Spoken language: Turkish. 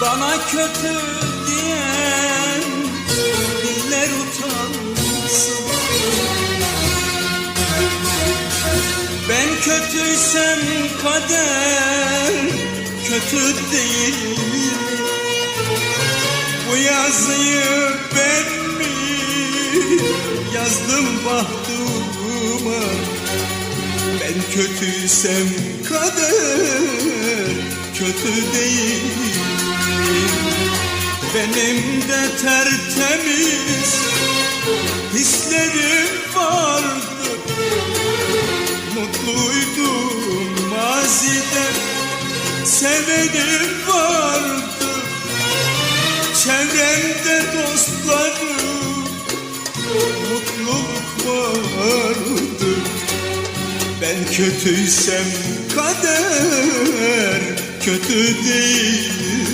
Bana kötü diyen diller utansın Ben kötüysem kader kötü değil. Bu yazıyı ben mi yazdım bahtıma Ben kötüysem kader kötü değil Benim de tertemiz hislerim vardı. Mutluydum mazide Sevenim vardı. Çevremde dostlarım Mutluluk vardı. Ben kötüysem kader kötü değil